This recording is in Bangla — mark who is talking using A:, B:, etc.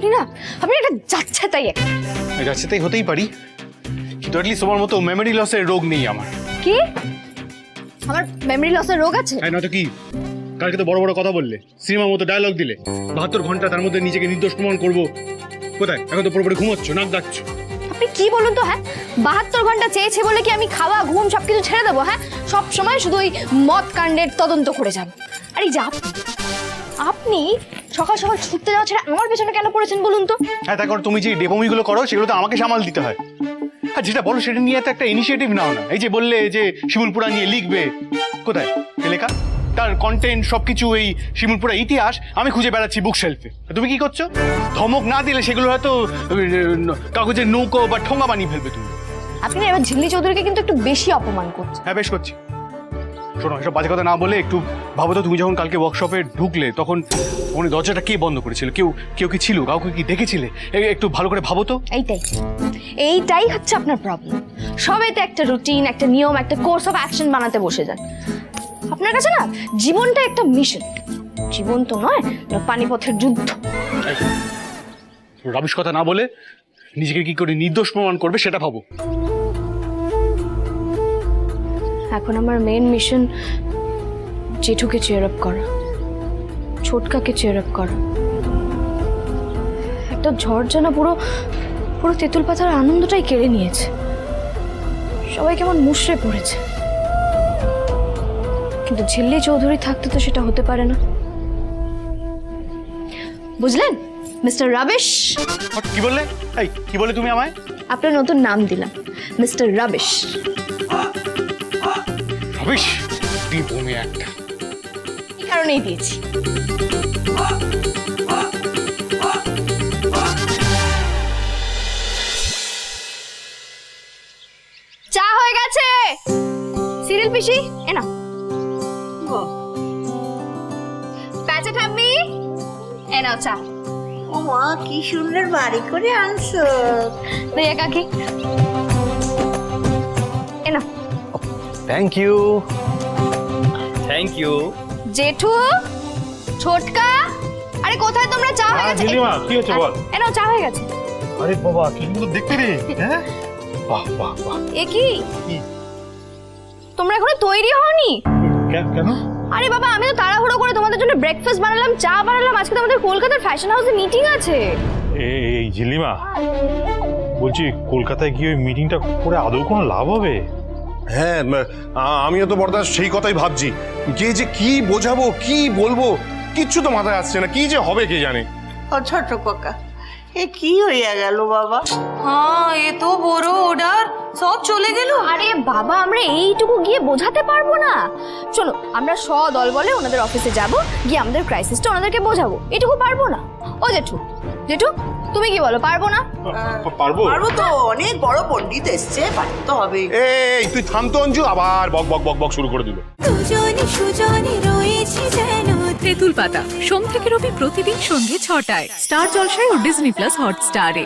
A: আপনি না আপনি একটা যাচ্ছে তাই
B: যাচ্ছে তাই হতেই পারি। কিন্তু অ্যাটলিস্ট তোমার মতো মেমোরি লসের রোগ নেই আমার।
A: কি? আমার মেমরি লসের রোগ আছে?
B: তাই নয়তো কি? কালকে তো বড় বড় কথা বললে সিনেমার মতো ডায়লগ দিলে। বাহাত্তর ঘণ্টা তার মধ্যে নিজেকে নির্দোষ প্রমাণ করব। কোথায়? এখন তো পুরোপুরি ঘুমোচ্ছ নাক ডাকছো
A: আপনি কি বলুন তো হ্যাঁ? বাহাত্তর ঘণ্টা চেয়েছে বলে কি আমি খাওয়া ঘুম সবকিছু ছেড়ে দেবো হ্যাঁ? সব সময় শুধু ওই মদ কাণ্ডের তদন্ত করে যাব। আর এই যে আপনি সকাল সকাল ছুটতে যাওয়া ছেড়ে আমার পেছনে কেন পড়েছেন বলুন তো?
B: হ্যাঁ তারপর তুমি যে ডেপমিগুলো করো সেগুলো তো আমাকে সামাল দিতে হয়। আর যেটা বলো সেটা নিয়ে তো একটা ইনিশিয়েটিভ নাও না। এই যে বললে যে শিমুলপুরা নিয়ে লিখবে কোথায়? লেখা তার কন্টেন্ট সবকিছু এই শিমুলপুরা ইতিহাস আমি খুঁজে বেড়াচ্ছি বুক শেলফে তুমি কি করছ? ধমক না দিলে সেগুলো হয়তো কাগজের নৌকো বা ঠোঙা বানিয়ে ফেলবে তুমি।
A: আপনি এবার ঝিল্লি চৌধুরীকে কিন্তু একটু বেশি অপমান করছেন।
B: হ্যাঁ বেশ করছি। শোনো এসব বাজে কথা না বলে একটু ভাবো তো তুমি যখন কালকে ওয়ার্কশপে ঢুকলে তখন উনি দরজাটা কে বন্ধ করেছিল? কেউ কেউ কি ছিল? কাউকে কি দেখেছিলে? একটু ভালো করে ভাবো তো।
A: এইটাই। এইটাই হচ্ছে আপনার প্রবলেম সবেতে একটা রুটিন একটা নিয়ম একটা কোর্স অফ অ্যাকশন বানাতে বসে যান। আপনার কাছে না জীবনটা একটা মিশন জীবন তো নয় পানিপথের যুদ্ধ।
B: রবিশ কথা না বলে নিজেকে কি করে নির্দোষ প্রমাণ করবে সেটা ভাবো।
A: এখন আমার মেন মিশন জেঠুকে চেয়ার আপ করা ছোটকাকে চেয়ার আপ করা। একটা ঝড় যেন পুরো পুরো তেঁতুল পাতার আনন্দটাই কেড়ে নিয়েছে। সবাই কেমন মুশড়ে পড়েছে। কিন্তু ঝিল্লি চৌধুরী থাকতে তো সেটা হতে পারে না। বুঝলেন? মিস্টার রাবেশ
B: কি বললে? এই কি বলে তুমি আমায়?
A: আপনার নতুন নাম দিলাম মিস্টার রাবিশ
B: রবিশ দিব আমি একটা।
A: এই কারণেই দিয়েছি। চা হয়ে গেছে! সিরিয়াল পিসি এ না প্যাচে ঠাম্মি এ নাও চা।
C: ও মা কি সুন্দর বাড়ি করে আনছো।
A: ভাইয়া কাকি। এ না
D: থ্যাংক ইউ থ্যাংক ইউ
A: জেঠু ছোটকা আরে কোথায় তোমরা? চা হয়ে গেছে?
E: নীলিমা, কি হয়েছে বল?
A: এ নাও চা হয়ে গেছে।
E: আরে বাবা কি সুন্দর দেখতে রে হ্যাঁ? বাহ বাহ বাহ।
A: এ কি? তোমরা এখনও তৈরি হওনি?
E: কেন
A: আরে বাবা আমি তো তাড়াহুড়ো করে তোমাদের জন্য ব্রেকফাস্ট বানালাম চা বানালাম। আজকে তো আমাদের কলকাতার ফ্যাশন হাউসে মিটিং আছে।
E: এই এই ঝিলিমা বলছি কলকাতায় গিয়ে ওই মিটিংটা করে আদৌ কোনো লাভ হবে?
F: হ্যাঁ আমিও তো বরদাস সেই কথাই ভাবছি। কে যে কি বোঝাবো কি বলব কিচ্ছু তো মাথায় আসছে না কি যে হবে কে জানে।
C: ও ছোট কাকা এ কি হইয়া গেল বাবা?
G: হ্যাঁ এ তো বড় অর্ডার সব চলে গেল।
A: আরে বাবা আমরা এইটুকু গিয়ে বোঝাতে পারব না। চলো আমরা দল বলে ওনাদের অফিসে যাব গিয়ে আমাদের ক্রাইসিসটা ওনাদেরকে বোঝাবো এটুকু পারব না। ও জেঠু জেঠু তুমি কি বলো পারব না?
E: পারব।
C: পারব তো অনেক বড় পণ্ডিত এসছে পারতে তো হবে।
F: এই তুই থামতো অঞ্জু আবার বক বক বক বক শুরু করে দিল।
H: দুজনে সুজনে রয়েছে যেন।
I: তেঁতুল পাতা সোম থেকে রবি প্রতিদিন সন্ধ্যে ছটায়। স্টার জলসায় ও ডিজনি প্লাস হটস্টারে।